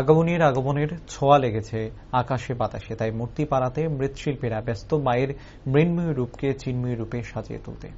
আগমনীর আগমনের ছোঁয়া লেগেছে আকাশে বাতাসে, তাই মূর্তি পাড়াতে মৃৎশিল্পীরা ব্যস্ত মায়ের মৃন্ময় রূপকে চিন্ময় রূপে সাজিয়ে তুলতে।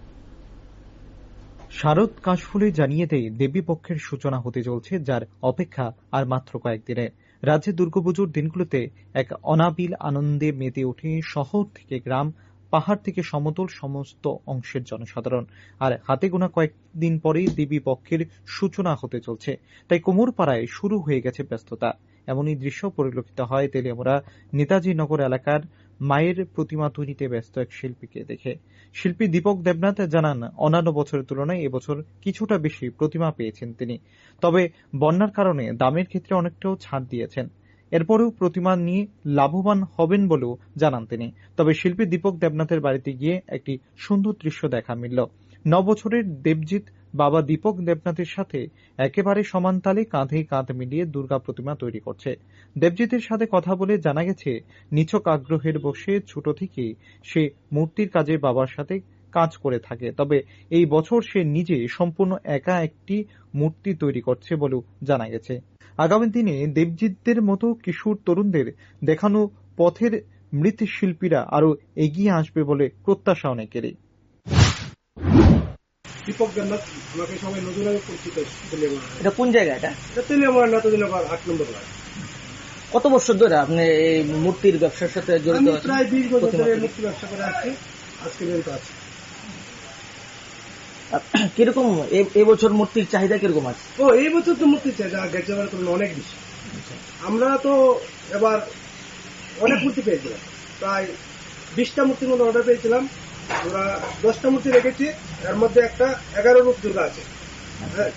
শারদ কাশফুলে জানিয়ে দেয় দেবী পক্ষের সূচনা হতে চলছে, যার অপেক্ষা আর মাত্র কয়েকদিনে রাজ্যে দুর্গাপুজোর দিনগুলোতে এক অনাবিল আনন্দে মেতে ওঠে শহর থেকে গ্রাম পাহাড় থেকে সমতল সমস্ত অংশের জনসাধারণ। আর হাতে গোনা কয়েকদিন পরেই দেবী পক্ষের সূচনা হতে চলছে। তাই কোমরপাড়ায় শুরু হয়ে গেছে ব্যস্ততা। এমনই দৃশ্য পরিলক্ষিত হয় তেলিয়ামুড়া নেতাজি নগর এলাকার মায়ের প্রতিমা তৈরিতে ব্যস্ত এক শিল্পীকে দেখে। শিল্পী দীপক দেবনাথ জানান, অন্যান্য বছরের তুলনায় এবছর কিছুটা বেশি প্রতিমা পেয়েছেন তিনি। তবে বন্যার কারণে দামের ক্ষেত্রে অনেকটাও ছাড় দিয়েছেন। এরপরেও প্রতিমা নিয়ে লাভবান হবেন বলেও জানান তিনি। তবে শিল্পী দীপক দেবনাথের বাড়িতে গিয়ে একটি সুন্দর দৃশ্য দেখা মিলল। নবছরের দেবজিৎ বাবা দীপক দেবনাথের সাথে একেবারে সমান তালে কাঁধে কাঁধ মিলিয়ে দুর্গা প্রতিমা তৈরি করছে। দেবজিতের সাথে কথা বলে জানা গেছে, নিছক আগ্রহের বসে ছোট থেকে সে মূর্তির কাজে বাবার সাথে কাজ করে থাকে। তবে এই বছর সে নিজে সম্পূর্ণ একা একটি মূর্তি তৈরি করছে বলেও জানা গেছে। আগামী দিনে দেবজিৎদের মতো কিশোর তরুণদের দেখানো পথের মৃৎশিল্পীরা আরও এগিয়ে আসবে বলে প্রত্যাশা অনেকেরই দীপক দেবনাথ আমাকে সবাই আগে পরিচিত এটা কোন জায়গা এটা এটা তেলিয়ামার আট নম্বর কত বছর ধরে আপনি এই মূর্তির ব্যবসার সাথে জড়িত আছেন? প্রায় বিশ বছর ধরে। মুক্তি ব্যবসা করে আসছি আজকে পর্যন্ত আছি কীরকম এবছর মূর্তির চাহিদা কীরকম আছে? ও এই বছর তো মূর্তির চাহিদা গেছে অনেক বেশি। আমরা তো এবার অনেক মূর্তি পেয়েছিলাম। প্রায় বিশটা মূর্তির মধ্যে অর্ডার পেয়েছিলাম। আমরা দশটা মূর্তি রেখেছি এর মধ্যে একটা এগারো রূপ দুর্গা আছে। হ্যাঁ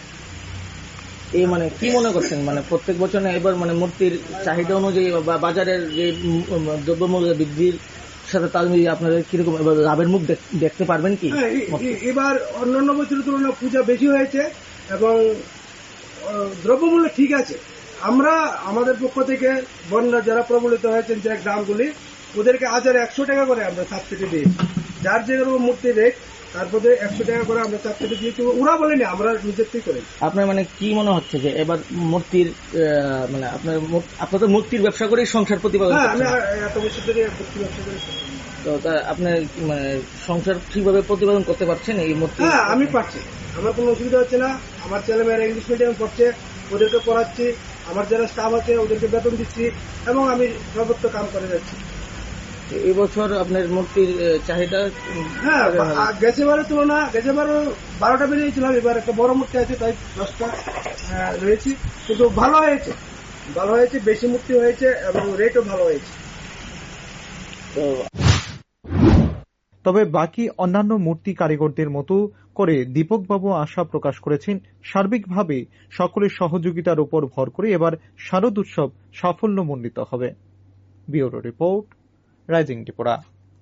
এই মানে কি মনে করছেন? মানে প্রত্যেক বছর এবার মানে মূর্তির চাহিদা অনুযায়ী বা বাজারের যে দ্রব্যমূল্য বৃদ্ধির সাথে তাল মিলিয়ে আপনাদের কীরকম লাভের মুখ দেখ- দেখতে পারবেন কি? হ্যাঁ এবার অন্যান্য বছরের তুলনায় পূজা বেশি হয়েছে এবং দ্রব্যমূল্য ঠিক আছে। আমরা, আমাদের পক্ষ থেকে বন্যা যারা প্রবলিত হয়েছেন যে গ্রামগুলি, ওদেরকে হাজার একশো টাকা করে আমরা সাবসিডি দিয়েছি। যার যেরকম মূর্তি রেট তারপরে একশো টাকা করে আমরা সাবসিডি দিয়েছি ওরা বলেনি আমরা নিজের থেকে করেছি। আপনার মানে কি মনে হচ্ছে যে এবার মূর্তির মানে আপনার আপনার তো মূর্তির ব্যবসা করেই সংসার প্রতিপাদন হ্যাঁ আমি এত বছর ধরে মূর্তি ব্যবসা করেছি তো তা আপনার মানে সংসার ঠিকভাবে প্রতিপাদন করতে পারছেন এই মূর্তি? হ্যাঁ আমি পারছি। আমার কোনো অসুবিধা হচ্ছে না। আমার ছেলেমেয়েরা ইংলিশ মিডিয়াম পড়ছে ওদেরকে পড়াচ্ছি। আমার যারা স্টাফ আছে ওদেরকে বেতন দিচ্ছি এবং আমি সর্বত্র কাম করে যাচ্ছি। এই বছর আপনার মূর্তির চাহিদা হ্যাঁ কীভাবে হবে? বা- গেছেবারের তুলনা গেছেবারও বারোটা বেরিয়েছিলাম এবার একটা বড় মূর্তি আছে তাই দশটা রয়েছি। কিন্তু ভালো হয়েছে ভালো হয়েছে বেশি মূর্তি হয়েছে এবং রেটও ভালো হয়েছে। তো তবে বাকি অন্যান্য মূর্তি কারিগরদের মতো করে দীপকবাবু আশা প্রকাশ করেছেন সার্বিকভাবে সকলের সহযোগিতার উপর ভর করে এবার শারদ উৎসব সাফল্যমণ্ডিত হবে। Bureau report ライジングでこら、